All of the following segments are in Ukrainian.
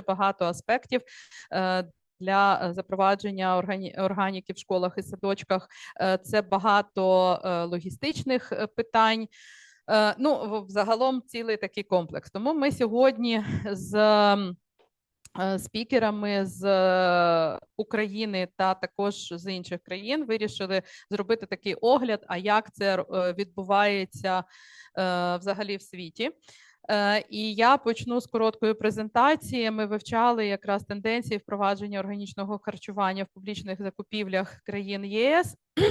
багато аспектів. е, Для запровадження органі- органіки в школах і садочках Е, це багато е, логістичних е, питань. Е, Ну, загалом цілий такий комплекс. Тому ми сьогодні з е, спікерами з е, України та також з інших країн вирішили зробити такий огляд, а як це е, відбувається е, взагалі в світі. Е, І я почну з короткої презентації. Ми вивчали якраз тенденції впровадження органічного харчування в публічних закупівлях країн ЄС.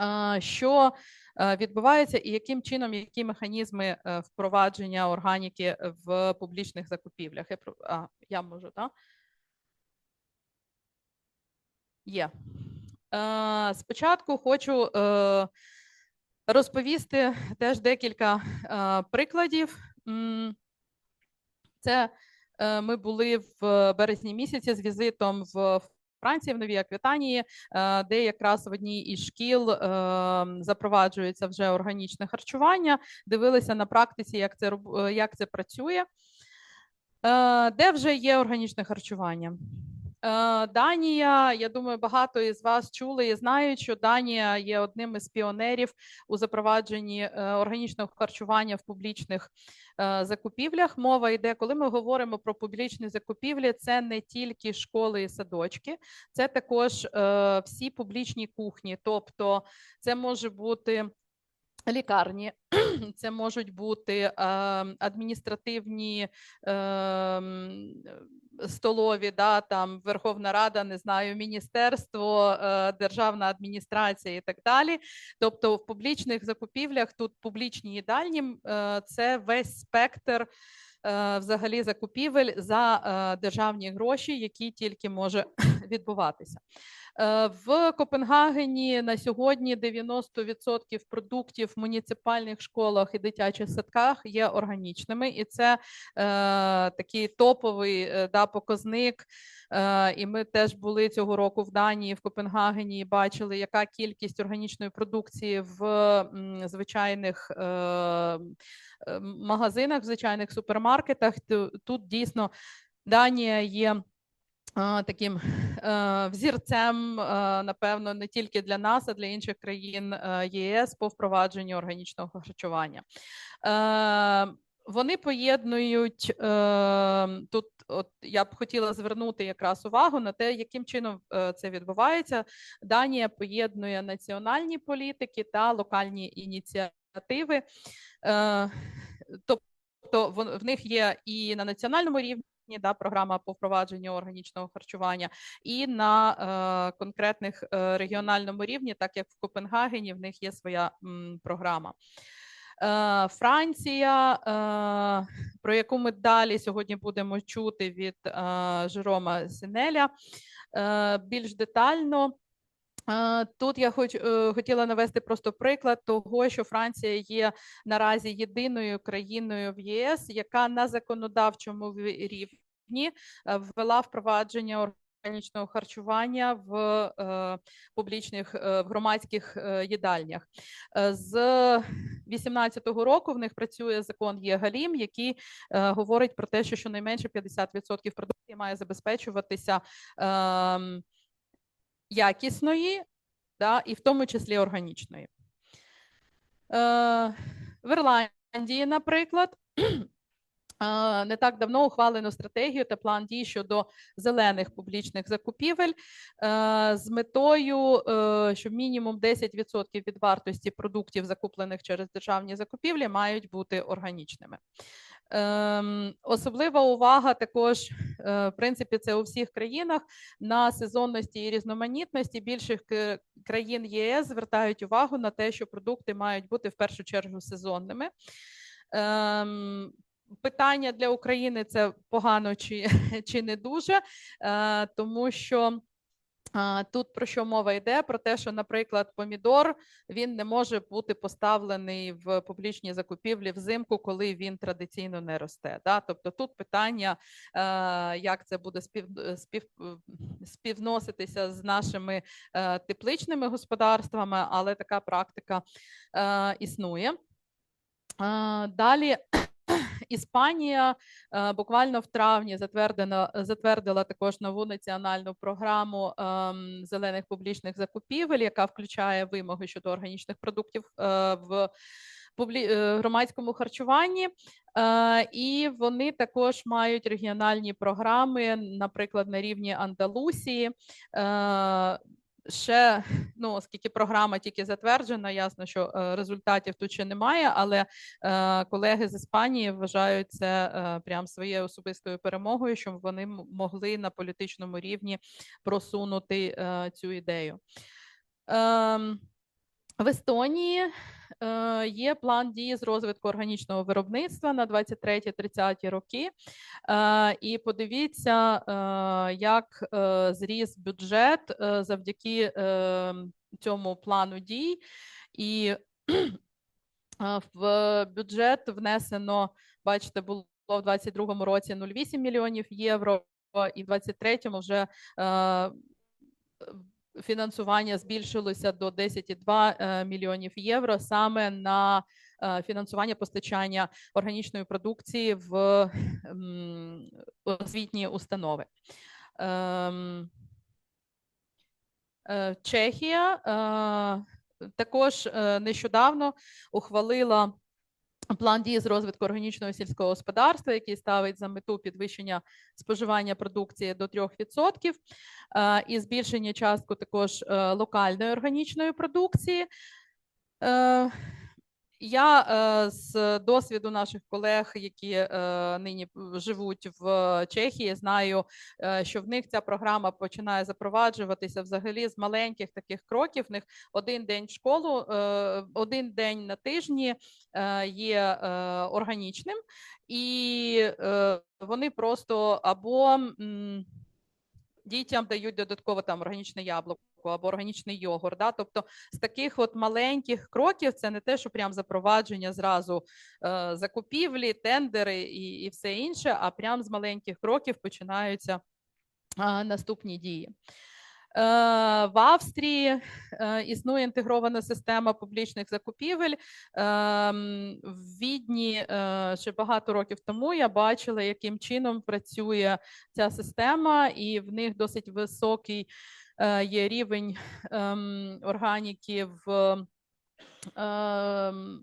Е, Що е, відбувається, і яким чином які механізми е, впровадження органіки в публічних закупівлях? Я а, я можу, так? Є. Е, Спочатку хочу е, розповісти теж декілька е, прикладів. Це е, ми були в березні місяці з візитом в Франції, в Новій Аквітанії, е, де якраз в одній із шкіл е, запроваджується вже органічне харчування. Дивилися на практиці, як це е, як це працює. Де вже є органічне харчування? Е, Данія, я думаю, багато із вас чули і знають, що Данія є одним із піонерів у запровадженні е, органічного харчування в публічних е, закупівлях. Мова йде, коли ми говоримо про публічні закупівлі, це не тільки школи і садочки, це також всі публічні кухні, тобто це може бути. Лікарні, це можуть бути адміністративні е, столові, да, там Верховна Рада, не знаю, міністерство, е, державна адміністрація і так далі. Тобто, в публічних закупівлях тут публічні їдальні е, це весь спектр. Взагалі закупівель за державні гроші, які тільки може відбуватися. Е, В Копенгагені на сьогодні 90% продуктів в муніципальних школах і дитячих садках є органічними, і це е, такий топовий е, да, показник. Е, і ми теж були цього року в Данії, в Копенгагені, і бачили, яка кількість органічної продукції в м, звичайних е, магазинах, в звичайних супермаркетах. Тут дійсно Данія є таким е, взірцем, е, напевно, не тільки для нас, а для інших країн е, ЄС по впровадженню органічного харчування. Вони поєднують тут. От я б хотіла звернути якраз увагу на те, яким чином це відбувається. Данія поєднує національні політики та локальні ініціативи. Тобто в них є і на національному рівні да, програма по впровадженню органічного харчування, і на е, конкретних е, регіональному рівні, так як в Копенгагені, в них є своя м, програма. Е, Франція, е, про яку ми далі сьогодні будемо чути від е, Жерома Синеля е, більш детально. Е, Тут я хоч е, хотіла навести просто приклад того, що Франція є наразі єдиною країною в ЄС, яка на законодавчому рівні е, ввела впровадження органічного харчування в е, публічних е, в громадських е, їдальнях. Е, З 18-го року в них працює закон ЄГАЛІМ, який е, говорить про те, що щонайменше 50% продукції має забезпечуватися. ем, якісної, да, і в тому числі органічної. Е, в Ірландії, наприклад, е, не так давно ухвалено стратегію та план дій щодо зелених публічних закупівель е, з метою, е, що мінімум 10% від вартості продуктів, закуплених через державні закупівлі, мають бути органічними. Ем, Особлива увага також, е, в принципі, це у всіх країнах на сезонності і різноманітності більших країн ЄС звертають увагу на те, що продукти мають бути в першу чергу сезонними. Ем, Питання для України це погано чи, чи не дуже, е, тому що Тут про що мова йде? Про те, що, наприклад, помідор він не може бути поставлений в публічній закупівлі взимку, коли він традиційно не росте. Да? Тобто тут питання, е, як це буде спів, спів, співноситися з нашими е, тепличними господарствами, але така практика е, існує. Е, Далі Іспанія е, буквально в травні затвердила, затвердила також нову національну програму ем, зелених публічних закупівель, яка включає вимоги щодо органічних продуктів е, в е, громадському харчуванні. І вони також мають регіональні програми, наприклад, на рівні Андалусії. Ще ну, оскільки програма тільки затверджена, ясно, що е, результатів тут ще немає, але е, колеги з Іспанії вважають це е, прям своєю особистою перемогою, щоб вони могли на політичному рівні просунути цю ідею. В Естонії е, є план дії з розвитку органічного виробництва на 23-30 роки. Е, і подивіться, е, як зріс бюджет завдяки цьому плану дій. І в бюджет внесено, бачите, було в 2022 році 0,8 мільйонів євро, і в 2023 вже фінансування збільшилося до 10,2 е, мільйонів євро саме на е, фінансування постачання органічної продукції в освітні установи. Ем, е, Чехія також нещодавно ухвалила план дії з розвитку органічного сільського господарства, який ставить за мету підвищення споживання продукції до 3% е, і збільшення частку також е, локальної органічної продукції. Я е, з досвіду наших колег, які е, нині живуть в Чехії, знаю, е, що в них ця програма починає запроваджуватися взагалі з маленьких таких кроків. В них один день в школу, один день на тижні є органічним, і вони просто або дітям дають додатково там органічне яблуко або органічний йогурт. Да? Тобто з таких от маленьких кроків це не те, що прям запровадження зразу е, закупівлі, тендери і, і все інше, а прям з маленьких кроків починаються наступні дії. Е, В Австрії е, існує інтегрована система публічних закупівель. Ем, В Відні е, ще багато років тому я бачила, яким чином працює ця система, і в них досить високий е, є рівень ем, органіки в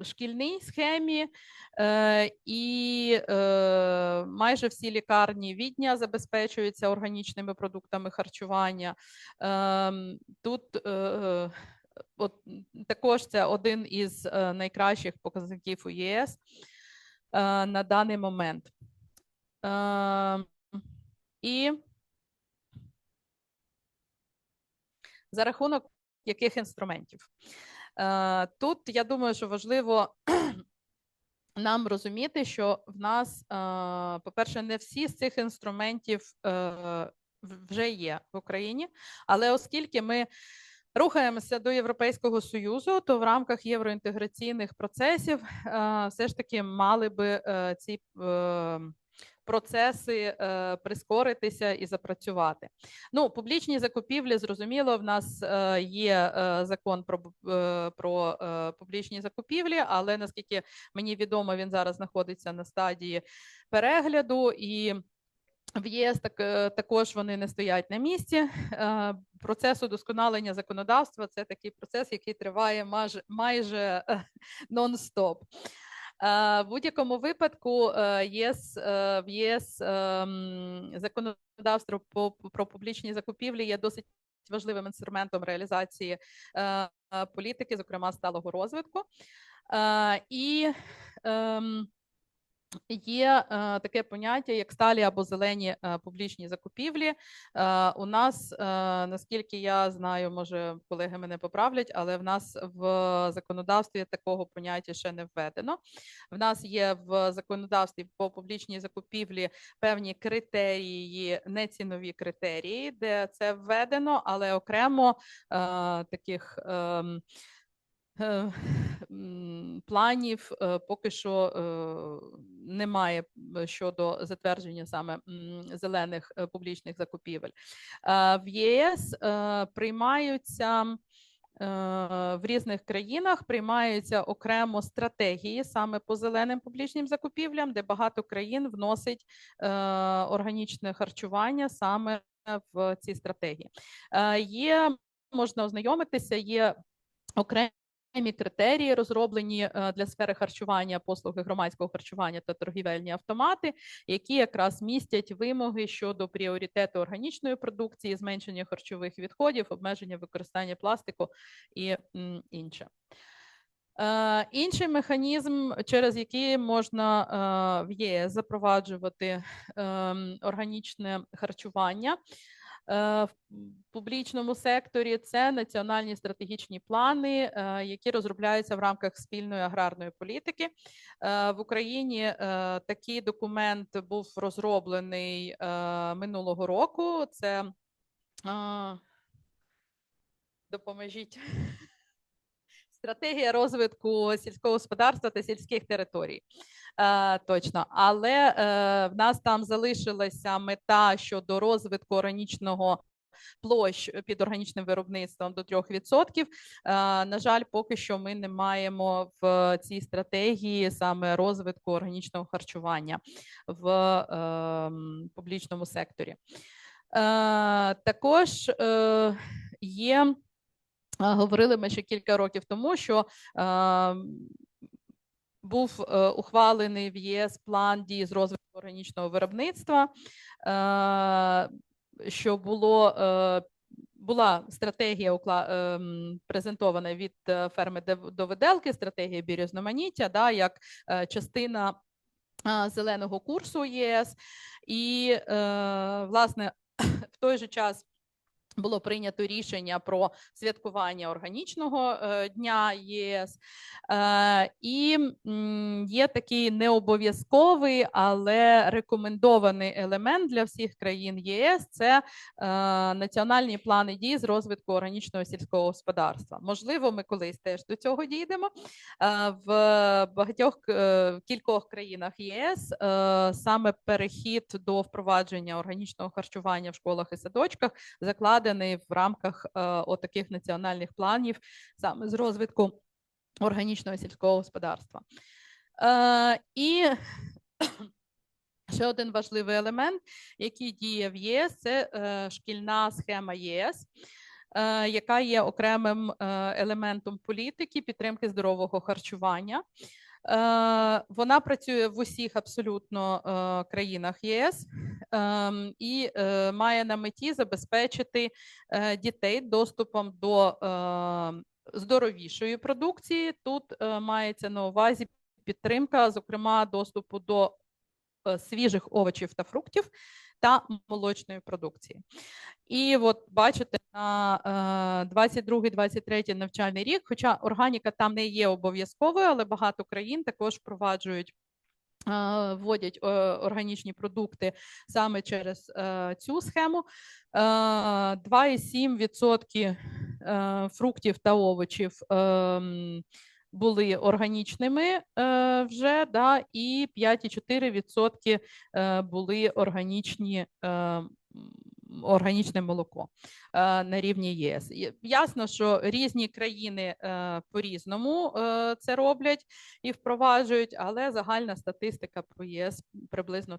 шкільній схемі, е, і е, майже всі лікарні відня забезпечуються органічними продуктами харчування. Ем, Тут е, от, також це один із найкращих показників у ЄС на даний момент. Ем, І за рахунок яких інструментів? Е, Тут я думаю, що важливо нам розуміти, що в нас, е, по-перше, не всі з цих інструментів е, вже є в Україні, але оскільки ми рухаємося до Європейського Союзу, то в рамках євроінтеграційних процесів все ж таки мали би ці процеси е, прискоритися і запрацювати. Ну, публічні закупівлі, зрозуміло, в нас е, є е, закон про, е, про е, публічні закупівлі, але наскільки мені відомо, він зараз знаходиться на стадії перегляду і. В ЄС так, е, також вони не стоять на місці. Е, Процес удосконалення законодавства це такий процес, який триває майже, майже нон-стоп. Е, В будь-якому випадку е, ЄС е, в ЄС ем, законодавство про публічні закупівлі є досить важливим інструментом реалізації е, е, політики, зокрема сталого розвитку. Е, І ем, Є е, таке поняття, як сталі або зелені е, публічні закупівлі. Е, у нас, е, наскільки я знаю, може колеги мене поправлять, але в нас в законодавстві такого поняття ще не введено. В нас є в законодавстві по публічній закупівлі певні критерії, нецінові критерії, де це введено, але окремо е, таких. ем, е, планів е, поки що е, немає щодо затвердження саме зелених е, публічних закупівель. Е, В ЄС е, приймаються в різних країнах приймаються окремо стратегії саме по зеленим публічним закупівлям, де багато країн вносить органічне харчування саме в ці стратегії. Є можна ознайомитися, є окремі критерії розроблені е, для сфери харчування, послуги громадського харчування та торгівельні автомати, які якраз містять вимоги щодо пріоритету органічної продукції, зменшення харчових відходів, обмеження використання пластику і інше. Е, Інший механізм, через який можна е, в ЄС запроваджувати ем, органічне харчування в публічному секторі, це національні стратегічні плани, е, які розробляються в рамках спільної аграрної політики. Е, В Україні е, такий документ був розроблений е, минулого року. Це е, допоможіть. Стратегія розвитку сільського господарства та сільських територій. Е, точно, але е, в нас там залишилася мета щодо розвитку органічного площ під органічним виробництвом до 3%. Е, на жаль, поки що ми не маємо в цій стратегії саме розвитку органічного харчування в е, публічному секторі. Е, також е, є. Говорили ми ще кілька років тому, що був е, ухвалений в ЄС план дії з розвитку органічного виробництва, е, що було е, була стратегія укла, презентована від ферми до виделки, стратегія бірізноманіття, да, як частина зеленого курсу ЄС, і власне в той же час. Було прийнято рішення про святкування органічного е, дня єС, е, і є такий необов'язковий, але рекомендований елемент для всіх країн ЄС це е, національні плани дій з розвитку органічного сільського господарства. Можливо, ми колись теж до цього дійдемо. В багатьох в кількох країнах ЄС саме перехід до впровадження органічного харчування в школах і садочках закладений закладений в рамках е, отаких національних планів саме з розвитку органічного сільського господарства. Е, і ще один важливий елемент, який діє в ЄС, це е, шкільна схема ЄС. Яка є окремим елементом політики підтримки здорового харчування, вона працює в усіх абсолютно е, країнах ЄС ем, і е, має на меті забезпечити дітей доступом до здоровішої продукції. Тут мається на увазі підтримка, зокрема, доступу до свіжих овочів та фруктів та молочної продукції. І от бачите, на 22-23 е, навчальний рік, хоча органіка там не є обов'язковою, але багато країн також впроваджують. Е, вводять е, органічні продукти саме через цю схему. 2,7% фруктів та овочів ем, були органічними вже, да, і 5,4% були органічні органічне молоко е, на рівні ЄС. Ясно, що різні країни е, по-різному е, це роблять і впроваджують, але загальна статистика по ЄС приблизно